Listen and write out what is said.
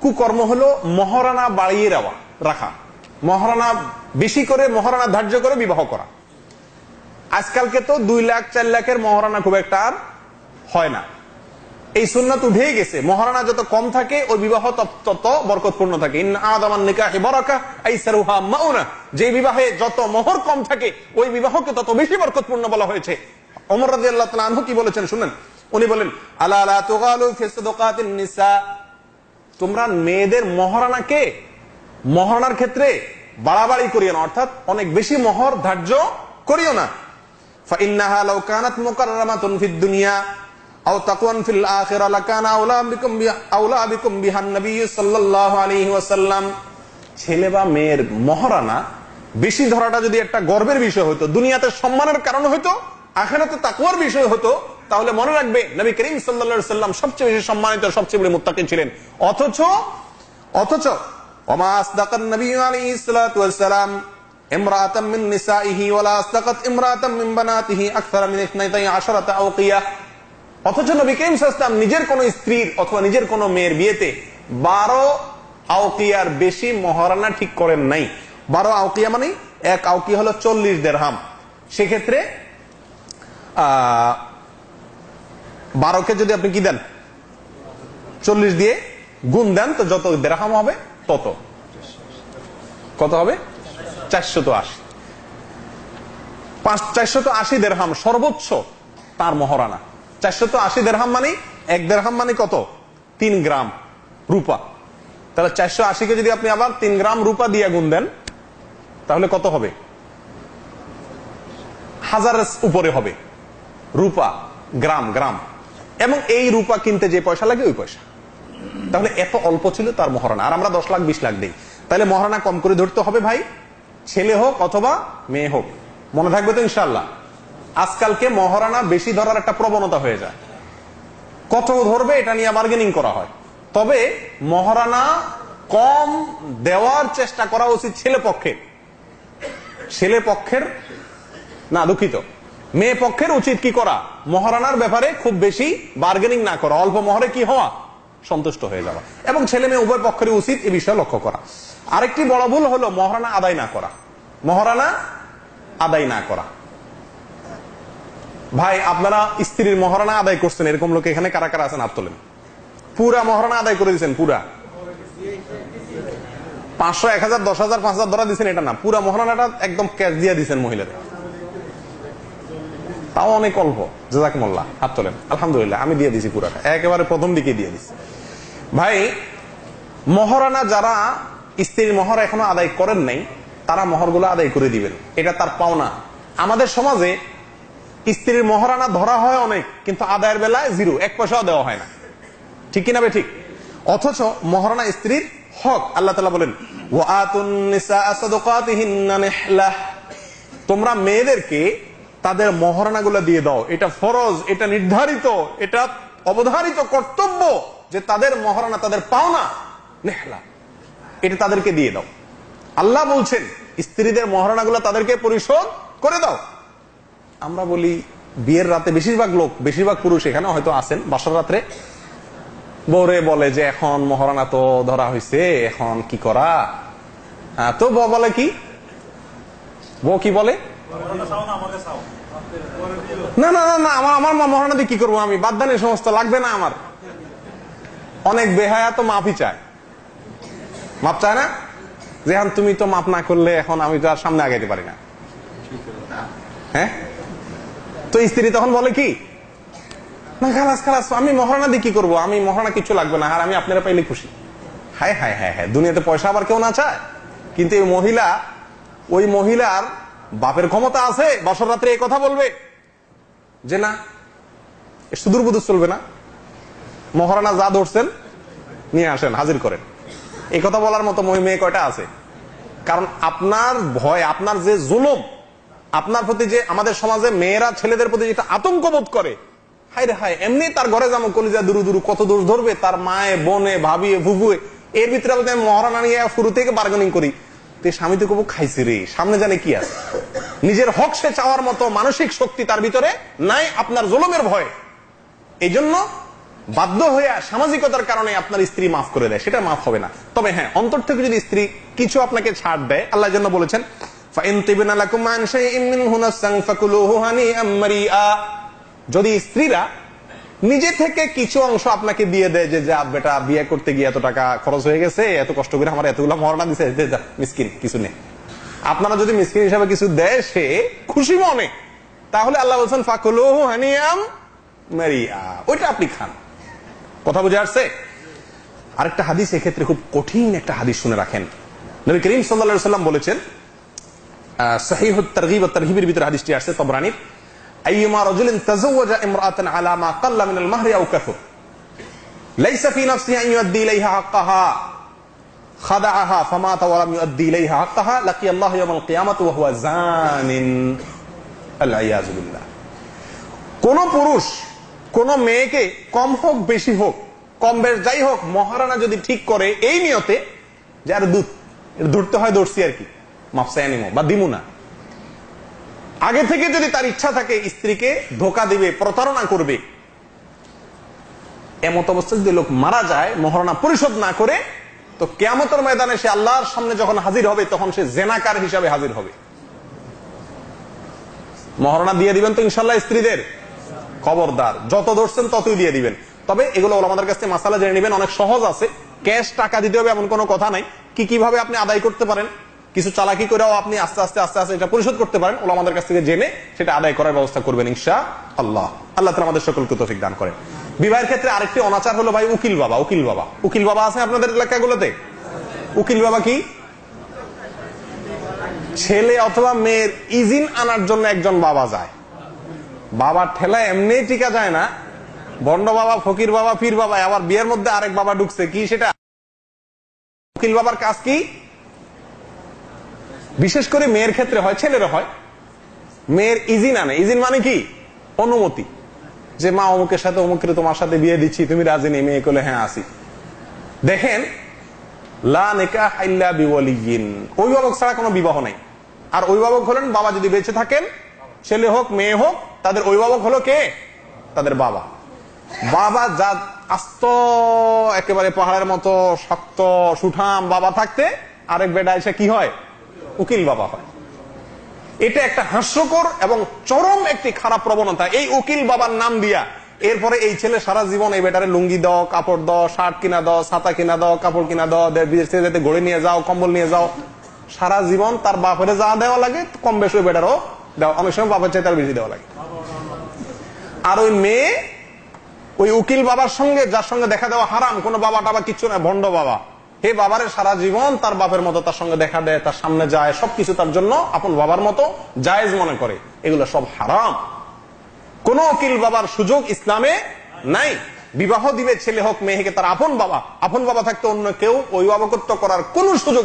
কুকর্ম হলো মহারানা বাড়িয়ে দেওয়া, রাখা। মহারানা বেশি করে মহারানা ধার্য করে বিবাহ করা। আজকালকে তো দুই লাখ, চার লাখের মহারানা খুব একটা আর হয় না। এই সুন্নাত উঠেই গেছে। মহারানা যত কম থাকে, ওই বিবাহ তত- বরকতপূর্ণ থাকে। যে বিবাহে যত মোহর কম থাকে, ওই বিবাহকে তত বেশি বরকতপূর্ণ বলা হয়েছে। রাদিয়াল্লাহু তাআলা আনহু কি বলেছেন শুনেন? উনি বলেন, আলা তোমরা মেয়েদের মহারানাকে মহারানার ক্ষেত্রে বাড়াবাড়ি করিও না অর্থাৎ অনেক বেশি মোহর ধার্য করিও না فإنها لو كانت مكرمة في الدنيا أو تقوى في الآخرة لكان أولى بكم بها أولى بكم بها النبي صلى الله عليه وسلم ছেলে বা মেয়ের মহারানা বেশি ধরাটা যদি একটা গর্বের বিষয় হতো দুনিয়াতে সম্মানের কারণ হতো আখেরাতে তাকুয়ার বিষয় হতো তাহলে মনে রাখবে নবী করিম সাল্লা সাল্লাম সবচেয়ে বেশি সম্মানিত সবচেয়ে বেশি মুত্তাকিন ছিলেন অথচ অথচ ওমা আসদাকান নবী আলাইহিস সালাতু ওয়াস সালাম امرأة من نسائه ولا أصدقت امرأة من بناته أكثر من اثنتي عشرة أوقية অথচ নবী করিম সাল্লাম নিজের কোন স্ত্রীর অথবা নিজের কোন মেয়ের বিয়েতে বারো আউকিয়ার বেশি মহারানা ঠিক করেন নাই বারো আউকিয়া মানে এক আউকিয়া হলো চল্লিশ দেড়হাম সেক্ষেত্রে আহ বারোকে যদি আপনি কি দেন? চল্লিশ দিয়ে গুণ দেন, তো যত দেড়হাম হবে, তত। কত হবে? চারশত আশি। পাঁচ, চারশত আশি দেড়হাম সর্বোচ্চ তার মহারানা। চারশত আশি দেড়হাম মানে এক দেড়হাম মানে কত? তিন গ্রাম রূপা। তাহলে চারশো আশিকে যদি আপনি আবার তিন গ্রাম রূপা দিয়ে গুণ দেন, তাহলে কত হবে? হাজারের উপরে হবে। রূপা, গ্রাম গ্রাম। এবং এই রূপা কিনতে যে পয়সা লাগে ওই পয়সা। তাহলে এত অল্প ছিল তার মহারানা আর আমরা দশ লাখ, বিশ লাখ দিই। তাহলে মহারানা কম করে ধরতে হবে ভাই। ছেলে হোক অথবা মেয়ে হোক। মনে থাকবে তো ইনশাল্লাহ আজকালকে মহারানা বেশি ধরার একটা প্রবণতা হয়ে যায়। কত ধরবে এটা নিয়ে বার্গেনিং করা হয়। তবে মহারানা কম দেওয়ার চেষ্টা করা উচিত ছেলে পক্ষে। ছেলে পক্ষের না, দুঃখিত। মেয়ে পক্ষের উচিত কি করা? মহারানার ব্যাপারে খুব বেশি বার্গেনিং না করা। অল্প মহরে কি হওয়া? সন্তুষ্ট হয়ে যাওয়া। এবং ছেলে মেয়ে উভয় পক্ষের উচিত এ বিষয়ে লক্ষ্য করা। আরেকটি বড় ভুল হলো মহারানা আদায় না করা। মহারানা আদায় না করা। ভাই, আপনারা স্ত্রীর মহারানা আদায় করছেন, এরকম লোক এখানে কারা কারা আছেন? হাত তোলেন। পুরা মহারানা আদায় করে দিচ্ছেন পুরা। পাঁচশো, এক হাজার, দশ হাজার, পাঁচ হাজার ধরা দিচ্ছেন এটা না। পুরা মহারানাটা একদম ক্যাশ দিয়ে দিচ্ছেন মহিলাদের। তাও অনেক অল্প। জাজাক মোল্লা হাত তোলেন। আলহামদুলিল্লাহ, আমি দিয়ে দিছি পুরাটা। একেবারে প্রথম দিকে দিয়ে দিছি। ভাই, মহারানা যারা স্ত্রীর মহর এখনও আদায় করেন নাই, তারা মহরগুলো আদায় করে দিবেন। এটা তার পাওনা। আমাদের সমাজে স্ত্রীর মহারানা ধরা হয় অনেক, কিন্তু আদায়ের বেলায় জিরো। এক পয়সাও দেওয়া হয় না। ঠিক কিনা বে ঠিক? অথচ মহারানা স্ত্রীর হক। আল্লাহ তালা বলেন তোমরা মেয়েদেরকে তাদের মহারণা গুলো দিয়ে দাও। এটা ফরজ, এটা নির্ধারিত, এটা অবধারিত কর্তব্য যে তাদের মহারণা, তাদের পাওনা নেহলা। এটা তাদেরকে দিয়ে দাও। আল্লাহ বলছেন, স্ত্রীদের মহারণা গুলো তাদেরকে পরিশোধ করে দাও। আমরা বলি, বিয়ের রাতে বেশিরভাগ লোক, বেশিরভাগ পুরুষ এখানে হয়তো আসেন বাসার রাত্রে। বৌরে বলে যে, এখন মহারণা তো ধরা হয়েছে এখন কি করা? তো বলে কি? বউ কি বলে? না না না না, আমার আমার মহারণা কি করব আমি? লাগবে না আমার। অনেক বেহায়া তো চায়। মাপ চায় না? যে এখন তুমি তো মাপ না করলে এখন আমি তো আর সামনে আগাইতে পারি না। হ্যাঁ? তো স্ত্রী তখন বলে কি? না, খালাস খালাস, আমি মহারণা দিয়ে কি করব? আমি মহারানা কিছু লাগবে না, আর আমি আপনারা পাইলে খুশি। হায় হায় হায় হায়, দুনিয়াতে পয়সা আবার কেউ না চায়। কিন্তু এই মহিলা, ওই মহিলার বাপের ক্ষমতা আছে বছর রাত্রে এই কথা বলবে। যে না সুদূর বুদুর চলবে না। মহারানা যা ধরছেন নিয়ে আসেন, হাজির করেন। এই কথা বলার মতো মহি- মেয়ে কয়টা আছে? কারণ আপনার ভয়, আপনার যে জুলুম, আপনার প্রতি যে আমাদের সমাজে মেয়েরা ছেলেদের প্রতি যেটা আতঙ্ক বোধ করে হায় রে হায়, এমনি তার ঘরে যেমন কলিজা দুরু দুরু কত দোষ ধরবে, তার মায়ে, বোনে, ভাবিয়ে, ভুবুয়ে, এর ভিতরে আমি মহারানা নিয়ে শুরু থেকে বার্গেনিং করি স্বামী তো কবু খাইছি রে, সামনে জানে কি আছে। নিজের হক সে চাওয়ার মতো মানসিক শক্তি তার ভিতরে নাই, আপনার জলমের ভয়। এই জন্য বাধ্য হইয়া সামাজিকতার কারণে আপনার স্ত্রী মাফ করে দেয়, সেটা মাফ হবে না। তবে হ্যাঁ অন্তর থেকে যদি স্ত্রী কিছু আপনাকে ছাড় দেয়, আল্লাহ জন্য বলেছেন যদি স্ত্রীরা নিজে থেকে কিছু অংশ আপনাকে দিয়ে দেয় যে, যা, বেটা, বিয়ে করতে গিয়ে এত টাকা খরচ হয়ে গেছে, এত কষ্ট করে আমার এতগুলো মরনা দিছে মিসকিন, কিছু নেই আপনারা যদি মিসকিন হিসাবে কিছু দেয়, সে খুশি মনে। তাহলে আল্লাহ বলছেন, ফাকুলুহু হানিয়াম মারিয়া। ওইটা আপনি খান। কথা বুঝে আসছে? আরেকটা হাদিস এক্ষেত্রে খুব কঠিন একটা হাদিস শুনে রাখেন। নবী করিম সাল্লাল্লাহু সাল্লাম বলেছেন সহিহ তারগিব তারহিবের ভিতরে হাদিসটি আসছে, তবরানির। ইমরাতান আলা মা কাল্লা মিনাল মাহরি আও কাসুর লাইসা ফি নাফসিহি আন ইউদ্দি ইলাইহা হাক্কাহা খাদাআহা ফামাতা ওয়া লাম ইউদ্দি ইলাইহা হাক্কাহা লাকিয়া আল্লাহ ইয়াউমাল কিয়ামাতি ওয়া হুয়া জানিন আল ইয়াযু বিল্লাহ কোন পুরুষ কোন মেয়েকে কম হোক, বেশি হোক, কম বেশ যাই হোক, মহারানা যদি ঠিক করে এই নিয়তে যে আর দুধ ধরতে হয় দর্শি আর কি মাফসায় নিমো বা দিমু না আগে থেকে যদি তার ইচ্ছা থাকে, স্ত্রীকে ধোকা দিবে, প্রতারণা করবে, এমত অবস্থায় যদি লোক মারা যায়, মহারণা পরিশোধ না করে, তো কেয়ামতের ময়দানে সে আল্লাহর সামনে যখন হাজির হবে, তখন সে জেনাকার হিসাবে হাজির হবে। মহারণা দিয়ে দিবেন তো ইনশাল্লাহ স্ত্রীদের? খবরদার। যত ধরছেন ততই দিয়ে দিবেন। তবে এগুলো আমাদের কাছে মাসালা জেনে নেবেন, অনেক সহজ আছে। ক্যাশ টাকা দিতে হবে এমন কোনো কথা নাই। কি কীভাবে আপনি আদায় করতে পারেন? কিছু চালাকি করেও আপনি আস্তে আস্তে আস্তে আস্তে এটা পরিশোধ করতে পারেন। ওলা আমাদের কাছ থেকে জেনে সেটা আদায় করার ব্যবস্থা করবেন ইনশা আল্লাহ আল্লাহ তালা আমাদের সকলকে তৌফিক দান করেন বিবাহের ক্ষেত্রে আরেকটি অনাচার হলো ভাই উকিল বাবা উকিল বাবা। উকিল বাবা আছে আপনাদের এলাকাগুলোতে? উকিল বাবা কি? ছেলে অথবা মেয়ের ইজিন আনার জন্য একজন বাবা যায়। বাবার ঠেলা এমনি টিকা যায় না। বন্ড বাবা, ফকির বাবা, পীর বাবা, আবার বিয়ের মধ্যে আরেক বাবা ঢুকছে। কি সেটা? উকিল বাবার কাজ কি? বিশেষ করে মেয়ের ক্ষেত্রে হয় ছেলেরা হয়। মেয়ের ইজিন আনে ইজিন মানে কি? অনুমতি। যে, মা, অমুকের সাথে, অমুকের তোমার সাথে বিয়ে দিচ্ছি, তুমি রাজি নেই? মেয়ে করলে হ্যাঁ আসি। দেখেন অভিভাবক ছাড়া কোনো বিবাহ নাই। আর অভিভাবক হলেন বাবা, যদি বেঁচে থাকেন, ছেলে হোক, মেয়ে হোক, তাদের অভিভাবক হলো কে? তাদের বাবা। বাবা যা আস্ত, একেবারে পাহাড়ের মতো, শক্ত, সুঠাম বাবা থাকতে, আরেক বেটা এসে কি হয়? উকিল বাবা হয়। এটা একটা হাস্যকর এবং চরম একটি খারাপ প্রবণতা। এই উকিল বাবার নাম দিয়া এরপরে এই ছেলে সারা জীবন এই বেটারে লুঙ্গি দাও, কাপড় দাও, শার্ট কিনা দাও, ছাতা কিনা দাও, কাপড় কিনা দাও বিদেশ গড়ে নিয়ে যাও, কম্বল নিয়ে যাও। সারা জীবন তার বাপের যা দেওয়া লাগে, কম বেশি ওই বেটারও দেওয়া। অনেক সময় বাপের চাইতে তার বেশি দেওয়া লাগে। আর ওই মেয়ে, ওই উকিল বাবার সঙ্গে, যার সঙ্গে দেখা দেওয়া হারাম, কোনো বাবা টাবা কিচ্ছু না ভণ্ড বাবা। হে বাবারে, সারা জীবন তার বাপের মতো তার সঙ্গে দেখা দেয়, তার সামনে যায়, সবকিছু তার জন্য আপন বাবার মতো জায়েজ মনে করে। এগুলো সব হারাম। কোন উকিল বাবার সুযোগ ইসলামে নাই। বিবাহ দিবে ছেলে হোক মেয়ে হেকে তার আপন বাবা। আপন বাবা থাকতে অন্য কেউ অভিভাবকত্ব করার কোন সুযোগ